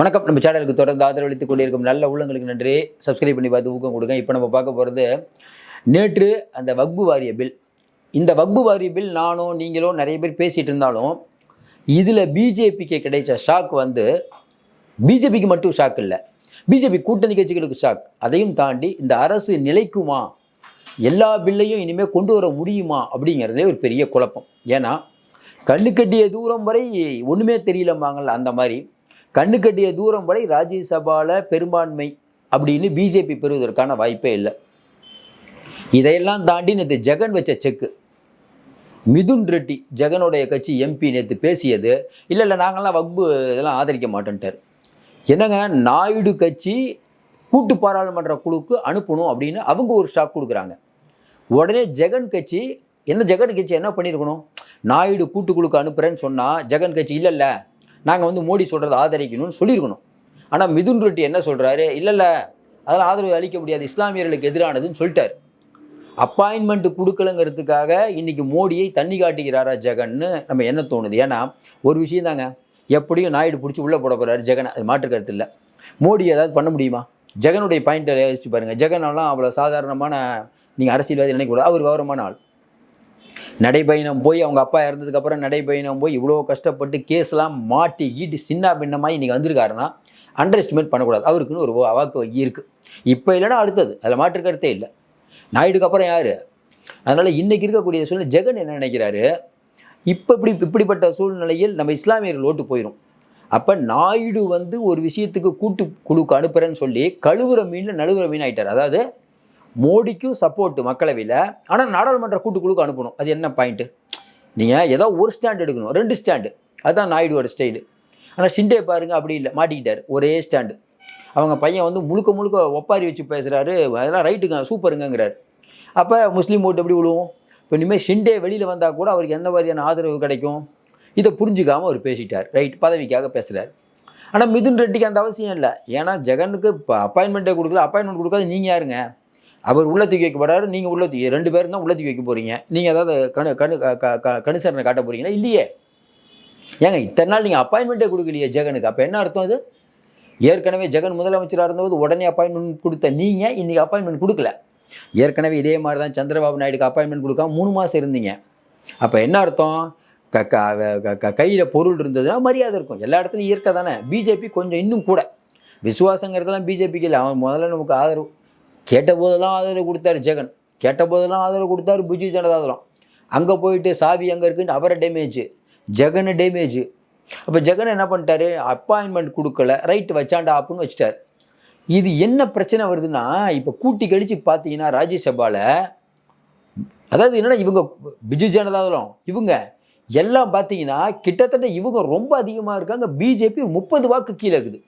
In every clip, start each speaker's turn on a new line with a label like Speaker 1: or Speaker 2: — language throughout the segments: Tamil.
Speaker 1: வணக்கம். நம்ம சேனலுக்கு தொடர்ந்து ஆதரவளித்துக் கொண்டிருக்கும் நல்ல உள்ளங்களுக்கு நன்றி. சப்ஸ்கிரைப் பண்ணி பார்த்து ஊக்கம் கொடுங்க. இப்போ நம்ம பார்க்க போகிறது நேற்று அந்த வக்பு வாரிய பில். இந்த வக்பு வாரிய பில் நானும் நீங்களும் நிறைய பேர் பேசிகிட்டு இருந்தாலும் இதில் பிஜேபிக்கு கிடைச்ச ஷாக் வந்து பிஜேபிக்கு மட்டும் ஷாக் இல்லை. பிஜேபி கூட்டணி கட்சிகளுக்கு ஷாக் அதையும் தாண்டி இந்த அரசு நிலைக்குமா? எல்லா பில்லையும் இனிமேல் கொண்டு வர முடியுமா? அப்படிங்கிறதே ஒரு பெரிய குழப்பம். ஏன்னா கண்ணு கட்டிய தூரம் வரை ஒன்றுமே தெரியலம்பாங்கல்ல அந்த மாதிரி. கண்ணு கட்டிய தூரம் வரை ராஜ்யசபாவில் பெரும்பான்மை அப்படின்னு பிஜேபி பெறுவதற்கான வாய்ப்பே இல்லை. இதையெல்லாம் தாண்டி நேற்று ஜெகன் வச்ச செக்கு. மிதுன் ரெட்டி ஜெகனுடைய கட்சி எம்பி நேற்று பேசியது இல்லை இல்லை நாங்கள்லாம் வக்பு இதெல்லாம் ஆதரிக்க மாட்டோன்ட்டார். என்னங்க நாயுடு கட்சி கூட்டு பாராளுமன்ற குழுக்கு அனுப்பணும் அப்படின்னு அவங்க ஒரு ஸ்டாக் கொடுக்குறாங்க. உடனே ஜெகன் கட்சி என்ன ஜெகன் கட்சி என்ன பண்ணியிருக்கணும்? நாயுடு கூட்டுக்குழுக்கு அனுப்புகிறேன்னு சொன்னால் ஜெகன் கட்சி இல்லை இல்லை நாங்கள் வந்து மோடி சொல்கிறத ஆதரிக்கணும்னு சொல்லியிருக்கணும். ஆனால் மிதுன் ரெட்டி என்ன சொல்கிறாரு இல்லை இல்லை அதெல்லாம் ஆதரவு அளிக்க முடியாது. இஸ்லாமியர்களுக்கு எதிரானதுன்னு சொல்லிட்டார். அப்பாயின்மெண்ட் கொடுக்கலங்கிறதுக்காக இன்னைக்கு மோடியை தண்ணி காட்டுகிறாரா ஜெகன்னு நம்ம என்ன தோணுது? ஏன்னா ஒரு விஷயம் தாங்க. எப்படியும் நாயுடு பிடிச்சி உள்ளே போட போகிறாரு ஜெகன். அது மாற்று கருத்து இல்லை. மோடி ஏதாவது பண்ண முடியுமா? ஜெகனுடைய பாயிண்ட்டை யோசிச்சு பாருங்கள் ஜெகனெல்லாம் அவ்வளோ சாதாரணமான நீங்கள் அரசியல்வாதி நினைக்கக்கூடாது. அவர் விவரமான ஆள். நடைபயணம் போய் அவங்க அப்பா இறந்ததுக்கப்புறம் நடைபயணம் போய் இவ்வளோ கஷ்டப்பட்டு கேஸ்லாம் மாட்டி ஈட்டி சின்ன பின்னமாக இன்றைக்கி வந்திருக்காருன்னா அண்டர் எஸ்டிமேட் பண்ணக்கூடாது. அவருக்குன்னு ஒரு வாக்கு வங்கி இருக்குது இப்போ இல்லைன்னா அடுத்தது. அதில் மாற்று கருத்தே இல்லை. நாயுடுக்கு அப்புறம் யார்? அதனால் இன்றைக்கி இருக்கக்கூடிய சூழ்நிலை ஜெகன் என்ன நினைக்கிறாரு? இப்போ இப்படி இப்படிப்பட்ட சூழ்நிலையில் நம்ம இஸ்லாமியர்கள் ஓட்டு போயிடும் அப்போ நாயுடு வந்து ஒரு விஷயத்துக்கு கூட்டு குழுக்கு அனுப்புகிறேன்னு சொல்லி கழுவுற மீனில் நழுவுற மீன் ஆகிட்டார் அதாவது மோடிக்கும் சப்போர்ட்டு மக்களவையில் ஆனால் நாடாளுமன்ற கூட்டுக்குழுக்கு அனுப்பணும். அது என்ன பாயிண்ட்டு நீங்கள் ஏதோ ஒரு ஸ்டாண்ட் எடுக்கணும். ரெண்டு ஸ்டாண்டு அதுதான் நாயுடுவோட ஸ்டைலு ஆனால் ஷிண்டே பாருங்க அப்படி இல்லை. மாட்டிக்கிட்டார். ஒரே ஸ்டாண்டு அவங்க பையன் வந்து முழுக்க முழுக்க ஒப்பாரி வச்சு பேசுகிறாரு அதெல்லாம் ரைட்டுங்க சூப்பருங்கங்கிறார் அப்போ முஸ்லீம் ஓட்டு எப்படி விழுவும்? இப்போ இனிமேல் ஷிண்டே வெளியில் வந்தால் கூட அவருக்கு எந்த மாதிரியான ஆதரவு கிடைக்கும்? இதை புரிஞ்சுக்காமல் அவர் பேசிட்டார். ரைட் பதவிக்காக பேசுகிறார் ஆனால் மிதுன் ரெட்டிக்கு அந்த அவசியம் இல்லை. ஏன்னா ஜெகனுக்கு இப்போ அப்பாயின்மெண்ட்டே கொடுக்கல. அப்பாயின்மெண்ட் கொடுக்காது நீங்கள் யாருங்க? அவர் உள்ள தூக்கி வைக்கப்படுறாரு நீங்கள் உள்ள தூக்கி ரெண்டு பேரும் தான் உள்ள தூக்கி வைக்க போகிறீங்க நீங்கள் ஏதாவது கணு கணு க- க- காட்ட போகிறீங்களா இல்லையே. ஏங்க இத்தனை நாள் நீங்கள் அப்பாயின்மெண்ட்டே கொடுக்கலையே ஜெகனுக்கு. அப்போ என்ன அர்த்தம் அது? ஏற்கனவே ஜெகன் முதலமைச்சராக இருந்தபோது உடனே அப்பாயின்மெண்ட் கொடுத்த நீங்கள் இன்றைக்கி அப்பாயின்மெண்ட் கொடுக்கல. ஏற்கனவே இதே மாதிரி தான் சந்திரபாபு நாயுடுக்கு அப்பாயின்மெண்ட் கொடுக்காம மூணு மாதம் இருந்தீங்க. அப்போ என்ன அர்த்தம்? க க கையில் பொருள் இருந்ததுன்னா மரியாதை இருக்கும். எல்லா இடத்துலையும் இயற்கை தானே. பிஜேபி கொஞ்சம் இன்னும் கூட. விசுவாசங்கிறதெல்லாம் பிஜேபிக்கு இல்லை. அவன் முதல்ல நமக்கு ஆதரவு. கேட்ட போதெல்லாம் ஆதரவு கொடுத்தாரு ஜெகன். கேட்ட போதெல்லாம் ஆதரவு கொடுத்தாரு பிஜு ஜனதாதளம். அங்கே போயிட்டு சாவி அங்கே இருக்குன்னு அவரை டேமேஜ் ஜெகனை டேமேஜ் அப்போ ஜெகன் என்ன பண்ணிட்டாரு? அப்பாயின்மெண்ட் கொடுக்கல. ரைட்டு வச்சாண்டா அப்புன்னு வச்சுட்டார். இது என்ன பிரச்சனை வருதுன்னா இப்போ கூட்டி கழிச்சு பார்த்தீங்கன்னா ராஜ்யசபாவில் அதாவது என்னன்னா இவங்க பிஜு ஜனதாதளம் இவங்க எல்லாம் பார்த்தீங்கன்னா கிட்டத்தட்ட இவங்க ரொம்ப அதிகமாக இருக்காங்க. பிஜேபி முப்பது வாக்கு கீழே இருக்குது.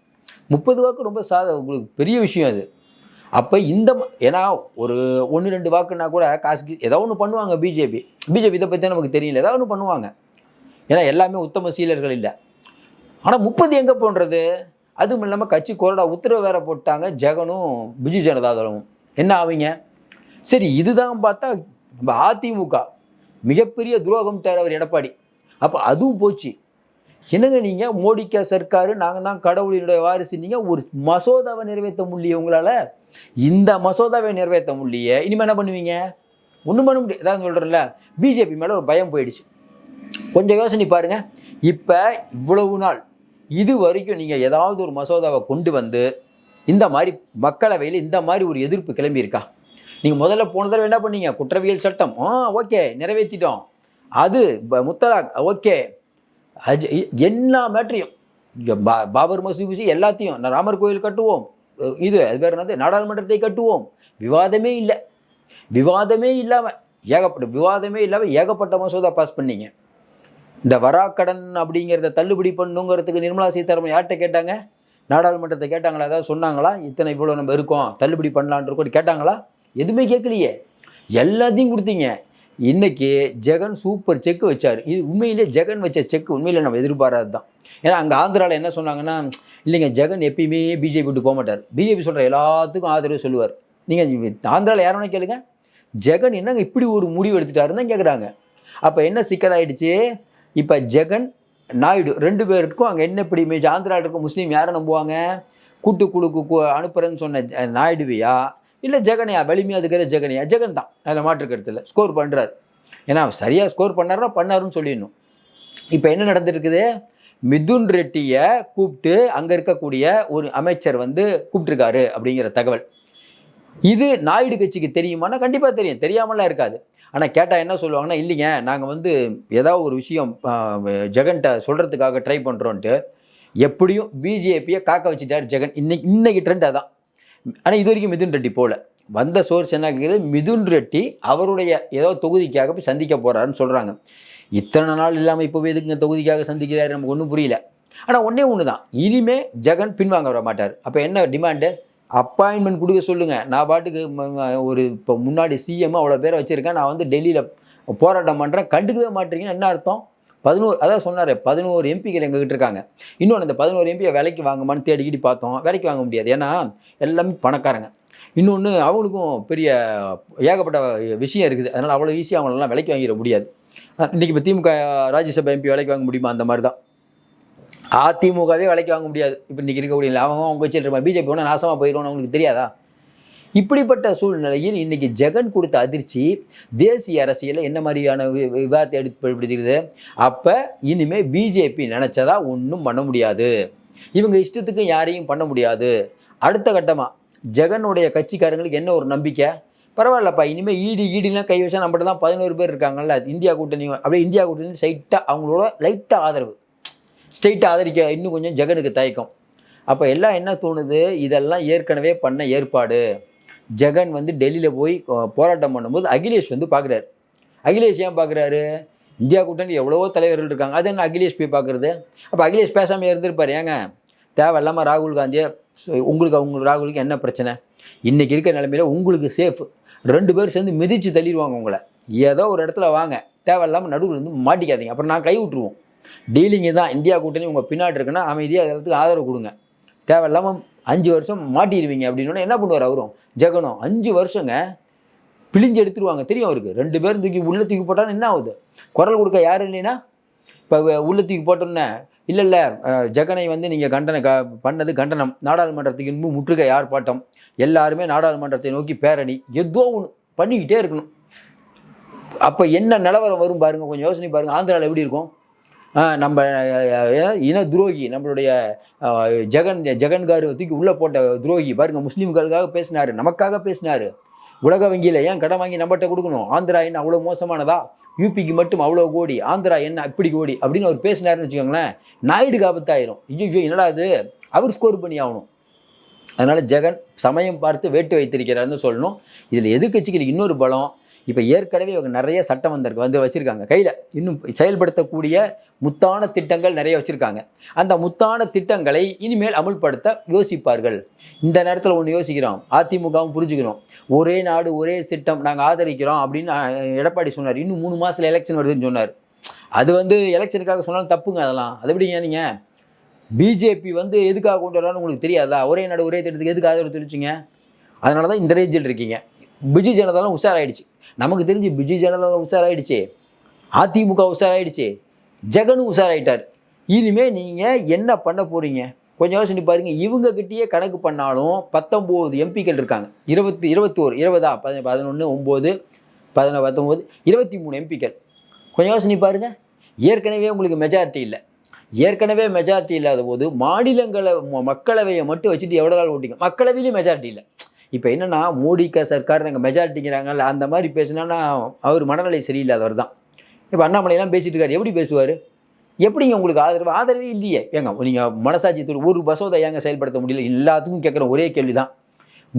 Speaker 1: முப்பது வாக்கு ரொம்ப சாத உங்களுக்கு பெரிய விஷயம் அது. அப்போ இந்த ஏன்னா ஒரு ஒன்று ரெண்டு வாக்குன்னா கூட காசுக்கு ஏதோ ஒன்று பண்ணுவாங்க பிஜேபி. பிஜேபி இதை பற்றி நமக்கு தெரியல. ஏதாவது ஒன்று பண்ணுவாங்க. ஏன்னா எல்லாமே உத்தம சீலர்கள் இல்லை. ஆனால் முப்பது எங்கே போன்றது? அதுவும் இல்லாமல் கட்சி கொரோடா உத்தரவு வேற போட்டாங்க. ஜெகனும் பிஜு ஜனதாதளமும். என்ன ஆவீங்க? சரி இதுதான் பார்த்தா நம்ம அதிமுக மிகப்பெரிய துரோகம் தேர்வர் எடப்பாடி. அப்போ அதுவும் போச்சு. என்னங்க நீங்கள் மோடிக்கா சர்க்காரு நாங்கள் தான் கடவுளினுடைய வாரிசு. நீங்கள் ஒரு மசோதாவை நிறைவேற்ற முடியல உங்களால்? இந்த மசோதாவை நிறைவேற்ற முடிய இனிமேல் என்ன பண்ணுவீங்க? ஒன்றும் பண்ண முடியாது அதான் சொல்கிறேன்ல பிஜேபி மேலே ஒரு பயம் போயிடுச்சு. கொஞ்சம் யோசனை பாருங்க. இப்போ இவ்வளவு நாள் இது வரைக்கும் நீங்கள் ஏதாவது ஒரு மசோதாவை கொண்டு வந்து இந்த மாதிரி மக்களவையில் இந்த மாதிரி ஒரு எதிர்ப்பு கிளம்பியிருக்கா? நீங்கள் முதல்ல போன தடவை என்ன பண்ணீங்க? குற்றவியல் சட்டம். ஆ ஓகே நிறைவேற்றிட்டோம் அது முத்தலாக் ஓகே. அஜ் எல்லா மேட்ரியும் பா- பாபர் மசூதி எல்லாத்தையும் நான் ராமர் கோயில் கட்டுவோம். இது அது பேர் என்னது? நாடாளுமன்றத்தை கட்டுவோம். விவாதமே இல்லை. விவாதமே இல்லாமல் ஏகப்பட்ட விவாதமே இல்லாமல் ஏகப்பட்ட மசோதா பாஸ் பண்ணீங்க. இந்த வராக்கடன் அப்படிங்கிறத தள்ளுபடி பண்ணுங்கிறதுக்கு நிர்மலா சீதாராமன் யார்கிட்ட கேட்டாங்க? நாடாளுமன்றத்தை கேட்டாங்களா? ஏதாவது சொன்னாங்களா? இத்தனை இவ்வளோ நம்ம இருக்கோம் தள்ளுபடி பண்ணலான்னு இருக்கோம் கேட்டாங்களா? எதுவுமே கேட்கலையே. எல்லாத்தையும் கொடுத்தீங்க. இன்னைக்கு ஜெகன் சூப்பர் செக் வச்சார். இது உண்மையிலே ஜெகன் வச்ச செக் உண்மையில் நம்ம எதிர்பாராது தான் ஏன்னா அங்கே ஆந்திராவில் என்ன சொன்னாங்கன்னா இல்லைங்க ஜெகன் எப்பயுமே பிஜேபி விட்டு போக மாட்டார். பிஜேபி சொல்கிற எல்லாத்துக்கும் ஆதரவு சொல்லுவார். நீங்கள் ஆந்திராவில் யாரும் கேளுங்க. ஜெகன் என்னங்க இப்படி ஒரு முடிவு எடுத்துட்டாருன்னு தான் கேட்குறாங்க அப்போ என்ன சிக்கலாயிடுச்சு இப்போ ஜெகன் நாயுடு ரெண்டு பேருக்கும் அங்கே என்ன இப்படி இமேஜ் ஆந்திராவில் இருக்க முஸ்லீம் யாரை நம்புவாங்க? கூட்டு குழுக்கு அனுப்புறேன்னு சொன்ன நாயுடுவையா? இல்லை ஜெகனையா வலிமையாக இருக்கிற ஜெகனையா. ஜெகன் தான். அதில் மாற்றுக்கிறது இல்லை. ஸ்கோர் பண்ணுறாரு ஏன்னா சரியாக ஸ்கோர் பண்ணாருன்னா பண்ணாருன்னு சொல்லிடணும். இப்போ என்ன நடந்திருக்குது? மிதுன் ரெட்டியை கூப்பிட்டு அங்கே இருக்கக்கூடிய ஒரு அமைச்சர் வந்து கூப்பிட்டுருக்காரு அப்படிங்கிற தகவல். இது நாயுடு கட்சிக்கு தெரியுமானா கண்டிப்பாக தெரியும். தெரியாமலாம் இருக்காது. ஆனால் கேட்டால் என்ன சொல்லுவாங்கன்னா இல்லைங்க நாங்கள் வந்து ஏதாவது ஒரு விஷயம் ஜெகன்கிட்ட சொல்கிறதுக்காக ட்ரை பண்ணுறோன்ட்டு எப்படியும் பிஜேபியை காக்க வச்சுட்டார் ஜெகன். இன்னைக்கு இன்னைக்கு ட்ரெண்ட் அதான். ஆனால் இது வரைக்கும் மிதுன் ரெட்டி போகல வந்த சோர்ஸ் என்ன கேக்குது மிதுன் ரெட்டி அவருடைய ஏதோ தொகுதிக்காக போய் சந்திக்க போகிறாருன்னு சொல்கிறாங்க இத்தனை நாள் இல்லாமல் இப்போ எதுக்குங்க தொகுதிக்காக சந்திக்கிறாரு? நமக்கு ஒன்றும் புரியல. ஆனால் ஒன்றே ஒன்று தான் இனிமே ஜெகன் பின்வாங்க வர மாட்டார். அப்போ என்ன டிமாண்டு அப்பாயின்மெண்ட் கொடுக்க சொல்லுங்கள் நான் பாட்டுக்கு ஒரு இப்போ முன்னாடி சிஎம் அவ்வளோ பேரை வச்சுருக்கேன். நான் வந்து டெல்லியில் போராட்டம் பண்ணுறேன் கண்டுக்கவே மாட்டீங்கன்னு என்ன அர்த்தம்? பதினோரு அதான் சொன்னார் பதினோரு எம்பிக்கள் எங்ககிட்ட இருக்காங்க. இன்னொன்று அந்த பதினோரு எம்பியை விலைக்கு வாங்குமான்னு தேடிக்கிட்டு பார்த்தோம். விலைக்கு வாங்க முடியாது. ஏன்னா எல்லாமே பணக்காரங்க. இன்னொன்று அவங்களுக்கும் பெரிய ஏகப்பட்ட விஷயம் இருக்குது. அதனால் அவ்வளோ ஈஸியாக அவங்களெல்லாம் விலைக்கு வாங்கிட முடியாது. இன்றைக்கி இப்போ திமுக ராஜ்யசபா எம்பி விலைக்கு வாங்க முடியுமா? அந்த மாதிரி தான் அதிமுகவே விலைக்கு வாங்க முடியாது. இப்போ இன்றைக்கி இருக்கக்கூடிய இல்லை அவங்க அவங்க வச்சுட்டு பிஜேபி ஒன்று நாசமாக போயிடுவோம்னு அவங்களுக்கு தெரியாதா? இப்படிப்பட்ட சூழ்நிலையில் இன்னைக்கு ஜெகன் கொடுத்த அதிர்ச்சி தேசிய அரசியலில் என்ன மாதிரியான வி- விவாதத்தை எடுத்துப்படுகிறது அப்போ இனிமேல் பிஜேபி நினச்சதா ஒன்றும் பண்ண முடியாது. இவங்க இஷ்டத்துக்கு யாரையும் பண்ண முடியாது. அடுத்த கட்டமாக ஜெகனுடைய கட்சிக்காரங்களுக்கு என்ன ஒரு நம்பிக்கை? பரவாயில்லப்பா இனிமேல் ஈடி ஈடிலாம் கை வச்சா நம்மகிட்ட தான் பதினோரு பேர் இருக்காங்கல்ல இந்தியா கூட்டணி அப்படியே இந்தியா கூட்டணி ஸ்ட்ரைட்டாக அவங்களோட லைட்டாக ஆதரவு. ஸ்ட்ரைட்டாக ஆதரிக்க இன்னும் கொஞ்சம் ஜெகனுக்கு தயக்கம். அப்போ எல்லாம் என்ன தோணுது? இதெல்லாம் ஏற்கனவே பண்ண ஏற்பாடு. ஜெகன் வந்து டெல்லியில் போய் போராட்டம் பண்ணும்போது அகிலேஷ் வந்து பார்க்குறாரு அகிலேஷ் ஏன் பார்க்குறாரு இந்தியா கூட்டணி எவ்வளவோ தலைவர்கள் இருக்காங்க. அது என்ன அகிலேஷ் போய் பார்க்குறது அப்போ அகிலேஷ் பேசாமல் இருந்திருப்பார். ஏங்க தேவையில்லாமல் ராகுல் காந்தியை உங்களுக்கு அவங்க ராகுலுக்கு என்ன பிரச்சனை? இன்றைக்கி இருக்கிற நிலமையில உங்களுக்கு சேஃப் ரெண்டு பேரும் சேர்ந்து மிதித்து தள்ளிடுவாங்க உங்களை. ஏதோ ஒரு இடத்துல வாங்க. தேவையில்லாமல் நடுவில் இருந்து மாட்டிக்காதீங்க. அப்புறம் நான் கை விட்டுருவோம் டீலிங்கு தான். இந்தியா கூட்டணி உங்கள் பின்னாடி இருக்குன்னா அமைதியாக எல்லாத்துக்கும் ஆதரவு கொடுங்க. தேவையில்லாமல் அஞ்சு வருஷம் மாட்டிடுவீங்க அப்படின்னு என்ன பண்ணுவார் அவரும்? ஜெகனும் அஞ்சு வருஷங்க பிழிஞ்சு எடுத்துருவாங்க. தெரியும் அவருக்கு. ரெண்டு பேரும் தூக்கி உள்ள தூக்கி போட்டாலும் என்ன ஆகுது? குரல் கொடுக்க யாரும் இல்லைன்னா? இப்போ உள்ள தூக்கி போட்டோன்னே இல்லை இல்லை. ஜெகனை வந்து நீங்கள் கண்டன க பண்ணது கண்டனம். நாடாளுமன்றத்துக்கு முன்பு முற்றுகை ஆர்ப்பாட்டம். எல்லாருமே நாடாளுமன்றத்தை நோக்கி பேரணி. ஏதோ ஒன்று பண்ணிக்கிட்டே இருக்கணும். அப்போ என்ன நிலவரம் வரும் பாருங்க. கொஞ்சம் யோசனை பாருங்கள் ஆந்திராவில் எப்படி இருக்கும்? நம்ம இன துரோகி நம்மளுடைய ஜெகன் ஜெகன்கார் தூக்கி உள்ளே போட்ட துரோகி பாருங்க முஸ்லீம்களுக்காக பேசினார் நமக்காக பேசினாரு. உலக வங்கியில் ஏன் கடன் வாங்கி நம்மகிட்ட கொடுக்கணும்? ஆந்திரா என்ன அவ்வளோ மோசமானதா? யூபிக்கு மட்டும் அவ்வளோ கோடி ஆந்திரா என்ன இப்படி கோடி அப்படின்னு அவர் பேசினாருன்னு வச்சுக்கோங்களேன் நாயுடுக்கு ஆபத்தாயிரும் ஐயோ என்னடா இது? அவர் ஸ்கோர் பண்ணி ஆகணும். அதனால் ஜெகன் சமயம் பார்த்து வேட்டு வைத்திருக்கிறாருன்னு சொல்லணும். இதில் எதிர்க்கட்சிகளுக்கு இன்னொரு பலம் இப்போ ஏற்கனவே இவங்க நிறைய சட்டம் வந்திருக்கு வந்து வச்சுருக்காங்க. கையில் இன்னும் செயல்படுத்தக்கூடிய முத்தான திட்டங்கள் நிறைய வச்சுருக்காங்க. அந்த முத்தான திட்டங்களை இனிமேல் அமுல்படுத்த யோசிப்பார்கள். இந்த நேரத்தில் ஒன்று யோசிக்கிறோம். அதிமுகவும் புரிஞ்சுக்கிறோம். ஒரே நாடு ஒரே திட்டம் நாங்கள் ஆதரிக்கிறோம் அப்படின்னு எடப்பாடி சொன்னார். இன்னும் மூணு மாதத்தில் எலெக்ஷன் வருதுன்னு சொன்னார். அது வந்து எலெக்ஷனுக்காக சொன்னாலும் தப்புங்க அதெல்லாம். அது எப்படிங்க நீங்கள் பிஜேபி வந்து எதுக்காக கொண்டு வரான்னு உங்களுக்கு தெரியாதா? ஒரே நாடு ஒரே திட்டத்துக்கு எதுக்கு ஆதரவு தெரிவிச்சிங்க? அதனால தான் இந்த ரேஞ்சில் இருக்கீங்க. பிஜு ஜனதாலும் உஷாராயிடுச்சு. நமக்கு தெரிஞ்சு பிஜு ஜனதா உஷாராயிடுச்சு. அதிமுக உஷாராயிடுச்சு. ஜெகனும் உஷாராயிட்டார். இனிமே நீங்கள் என்ன பண்ண போகிறீங்க கொஞ்சம் யோசனை பாருங்க. இவங்க கிட்டேயே கணக்கு பண்ணாலும் பத்தொம்போது எம்பிக்கள் இருக்காங்க. இருபத்தி இருபத்தோரு இருபதா பதி பதினொன்று ஒம்பது பதினொன்று பத்தொம்போது இருபத்தி மூணு எம்பிக்கள். கொஞ்சம் யோசனை பாருங்க. ஏற்கனவே உங்களுக்கு மெஜாரிட்டி இல்லை. ஏற்கனவே மெஜாரிட்டி இல்லாத போது மாநிலங்களை ம- மக்களவையை மட்டும் வச்சுட்டு எவ்வளோ நாள் ஓட்டிங்க மக்களவையிலையும் மெஜாரிட்டி இல்லை. இப்போ என்னென்னா மோடிக்கா சர்க்கார் நாங்கள் மெஜாரிட்டிங்கிறாங்கல்ல அந்த மாதிரி பேசினா அவர் மனநிலை சரியில்லாதவர் தான் இப்போ அண்ணாமலையெல்லாம் பேசிகிட்டு இருக்கார். எப்படி பேசுவார்? எப்படிங்க உங்களுக்கு ஆதரவு? ஆதரவே இல்லையே. ஏங்க நீங்கள் மனசாட்சி தூள் ஒரு பசோதை ஏங்க செயல்படுத்த முடியல? எல்லாத்துக்கும் கேட்குற ஒரே கேள்வி தான்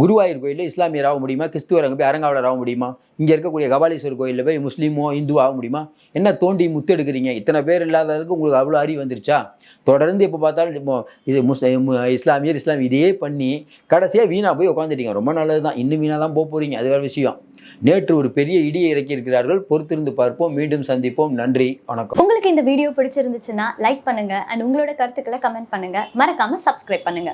Speaker 1: குருவாயூர் கோயிலில் இஸ்லாமியர் ஆக முடியுமா? கிறிஸ்துவர் அங்கே போய் அரங்காவலர் ஆக முடியுமா? இங்கே இருக்கக்கூடிய கபாலீஸ்வர் கோயிலில் போய் முஸ்லீமோ இந்து ஆக முடியுமா? என்ன தோண்டி முத்தெடுக்கிறீங்க? இத்தனை பேர் இல்லாததுக்கு உங்களுக்கு அவ்வளோ அறிவு வந்துருச்சா? தொடர்ந்து இப்போ பார்த்தாலும் இப்போ இது முஸ் இஸ்லாமியர் இஸ்லாம் இதையே பண்ணி கடைசியாக வீணாக போய் உட்காந்துட்டீங்க ரொம்ப நல்லது தான் இன்னும் வீணாக தான் போக போகிறீங்க அது வேறு விஷயம். நேற்று ஒரு பெரிய இடியை இறக்கி இருக்கிறார்கள் பொறுத்திருந்து பார்ப்போம். மீண்டும் சந்திப்போம். நன்றி. வணக்கம்.
Speaker 2: உங்களுக்கு இந்த வீடியோ பிடிச்சிருந்துச்சுன்னா லைக் பண்ணுங்க. அண்ட் உங்களோட கருத்துக்களை கமெண்ட் பண்ணுங்க. மறக்காம சப்ஸ்கிரைப் பண்ணுங்க.